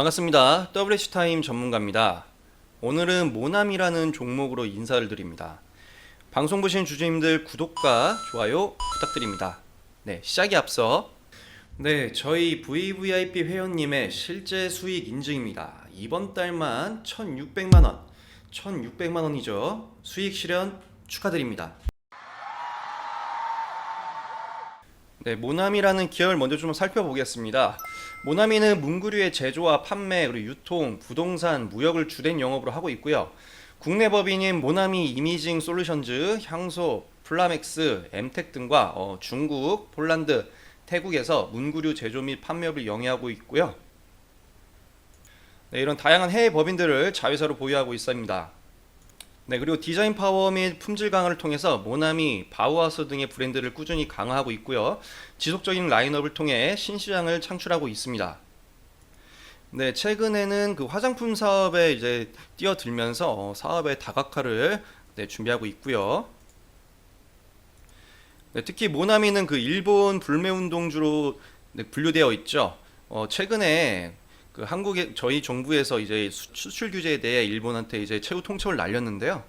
반갑습니다. WH타임 전문가입니다. 오늘은 모남이라는 종목으로 인사를 드립니다. 방송 보시는 주주님들 구독과 좋아요 부탁드립니다. 네, 시작에 앞서 네, 저희 VVIP 회원님의 실제 수익 인증입니다. 이번 달만 1,600만 원, 1,600만 원이죠. 수익 실현 축하드립니다. 네, 모나미라는 기업을 먼저 좀 살펴보겠습니다. 모나미는 문구류의 제조와 판매, 그리고 유통, 부동산, 무역을 주된 영업으로 하고 있고요. 국내 법인인 모나미 이미징 솔루션즈, 향소, 플라맥스, 엠텍 등과 어, 중국, 폴란드, 태국에서 문구류 제조 및 판매업을 영위하고 있고요. 네, 이런 다양한 해외 법인들을 자회사로 보유하고 있습니다. 네, 그리고 디자인 파워 및 품질 강화를 통해서 모나미, 바우하우스 등의 브랜드를 꾸준히 강화하고 있고요. 지속적인 라인업을 통해 신시장을 창출하고 있습니다. 네, 최근에는 그 화장품 사업에 이제 뛰어들면서 어, 사업의 다각화를 네, 준비하고 있고요. 네, 특히 모나미는 그 일본 불매 운동주로 네, 분류되어 있죠. 어, 최근에 그 한국의 저희 정부에서 이제 수- 수출 규제에 대해 일본한테 이제 최후 통첩을 날렸는데요.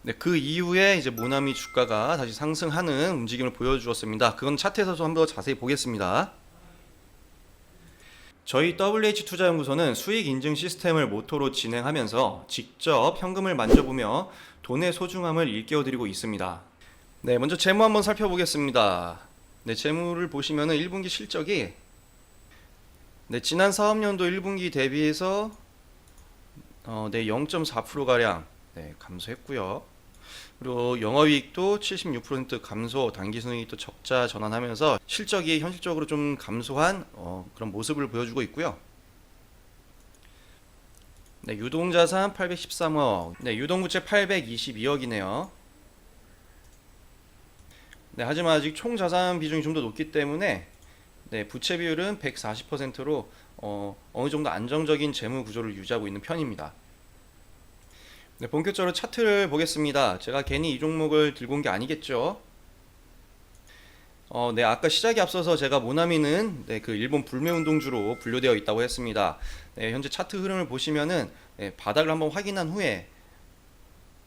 네, 그 이후에 이제 모나미 주가가 다시 상승하는 움직임을 보여주었습니다. 그건 차트에서도 한번 더 자세히 보겠습니다. 저희 WH 투자연구소는 수익 인증 시스템을 모토로 진행하면서 직접 현금을 만져보며 돈의 소중함을 일깨워드리고 있습니다. 네, 먼저 재무 한번 살펴보겠습니다. 네, 재무를 보시면은 1분기 실적이 네, 지난 사업년도 1분기 대비해서 어, 네, 0.4% 가량 네, 감소했고요. 그리고 영업이익도 76% 감소, 당기순이익도 적자 전환하면서 실적이 현실적으로 좀 감소한 어, 그런 모습을 보여주고 있고요. 네, 유동자산 813억, 네, 유동부채 822억이네요. 네, 하지만 아직 총 자산 비중이 좀 더 높기 때문에 네, 부채 비율은 140%로 어, 어느 정도 안정적인 재무 구조를 유지하고 있는 편입니다. 네, 본격적으로 차트를 보겠습니다. 제가 괜히 이 종목을 들고 온 게 아니겠죠? 어, 네, 아까 시작에 앞서서 제가 모나미는 네, 그 일본 불매 운동주로 분류되어 있다고 했습니다. 네, 현재 차트 흐름을 보시면은 네, 바닥을 한번 확인한 후에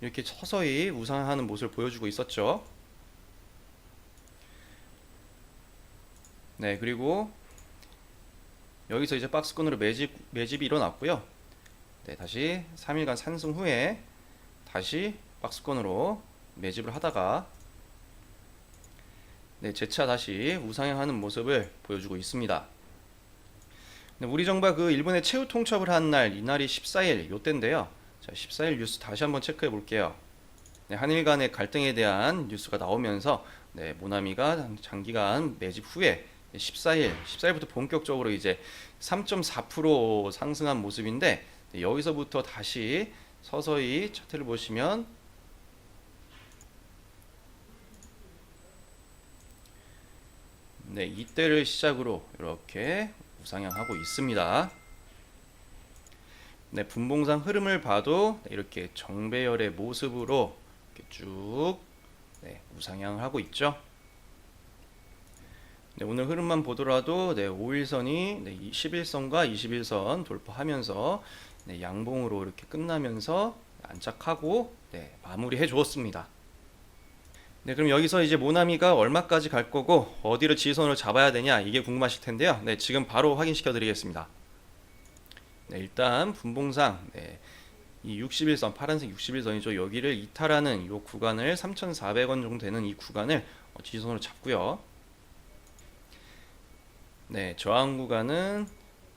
이렇게 서서히 우상하는 모습을 보여주고 있었죠. 네, 그리고 여기서 이제 박스권으로 매집 매집이 일어났고요. 네, 다시 3일간 상승 후에 다시 박스권으로 매집을 하다가 네, 재차 다시 우상향하는 모습을 보여주고 있습니다. 네, 우리 정부가 그 일본의 최후 통첩을 한 날, 이날이 14일 요때인데요. 자, 14일 뉴스 다시 한번 체크해 볼게요. 네, 한일 간의 갈등에 대한 뉴스가 나오면서 네, 모나미가 장기간 매집 후에 14일, 14일부터 본격적으로 이제 3.4% 상승한 모습인데 네, 여기서부터 다시 서서히 차트를 보시면 네, 이때를 시작으로 이렇게 우상향하고 있습니다. 네, 분봉상 흐름을 봐도 네, 이렇게 정배열의 모습으로 이렇게 쭉 네, 우상향을 하고 있죠. 네, 오늘 흐름만 보더라도 네, 5일선이 네, 11선과 21선 돌파하면서 네, 양봉으로 이렇게 끝나면서 안착하고 네, 마무리해 주었습니다. 네, 그럼 여기서 이제 모나미가 얼마까지 갈 거고 어디를 지지선으로 잡아야 되냐 이게 궁금하실 텐데요. 네, 지금 바로 확인시켜 드리겠습니다. 네, 일단 분봉상 네, 이 61선 파란색 61선이죠. 여기를 이탈하는 이 구간을 3,400원 정도 되는 이 구간을 어, 지지선으로 잡고요. 네, 저항 구간은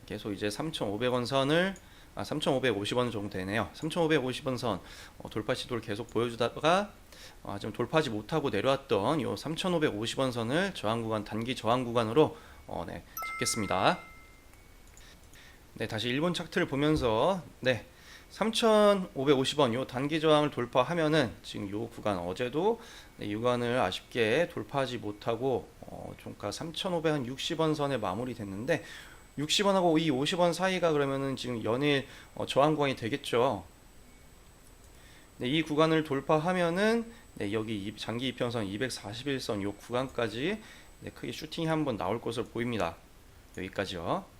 계속 이제 3,500원 선을 아, 3,550원 정도 되네요. 3,550원 선 어, 돌파 시도를 계속 보여주다가 어, 지금 돌파하지 못하고 내려왔던 이 3,550원 선을 저항 구간 단기 저항 구간으로 어, 네, 잡겠습니다. 네, 다시 일본 차트를 보면서 네, 3,550원 요 단기 저항을 돌파하면은 지금 요 구간 어제도 네, 이 구간을 아쉽게 돌파하지 못하고 어, 종가 3,560원 선에 마무리됐는데 60원하고 이 50원 사이가 그러면은 지금 연일 어, 저항 구간이 되겠죠. 네, 이 구간을 돌파하면은 네, 여기 이 장기 이평선 241선 요 구간까지 네, 크게 슈팅이 한번 나올 것으로 보입니다. 여기까지요.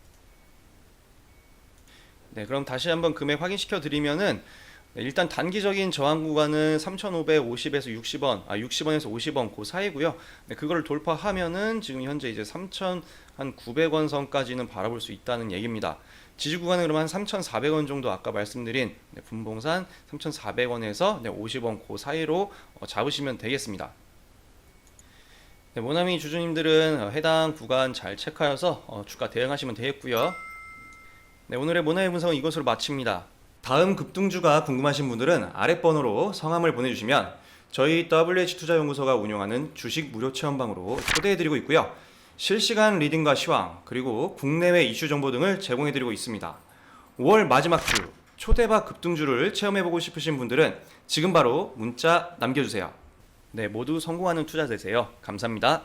네, 그럼 다시 한번 금액 확인시켜 드리면은 네, 일단 단기적인 저항 구간은 3,550에서 60원, 아 60원에서 50원 그 사이고요. 네, 그거를 돌파하면은 지금 현재 이제 3,900원 선까지는 바라볼 수 있다는 얘기입니다. 지지 구간은 그러면 한 3,400원 정도 아까 말씀드린 네, 분봉산 3,400원에서 네, 50원 그 사이로 어, 잡으시면 되겠습니다. 네, 모나미 주주님들은 어, 해당 구간 잘 체크하여서 어, 주가 대응하시면 되겠고요. 네, 오늘의 모나미 분석은 이것으로 마칩니다. 다음 급등주가 궁금하신 분들은 아래 번호로 성함을 보내주시면 저희 WH투자연구소가 운영하는 주식 무료 체험방으로 초대해드리고 있고요. 실시간 리딩과 시황 그리고 국내외 이슈 정보 등을 제공해드리고 있습니다. 5월 마지막 주 초대박 급등주를 체험해보고 싶으신 분들은 지금 바로 문자 남겨주세요. 네, 모두 성공하는 투자 되세요. 감사합니다.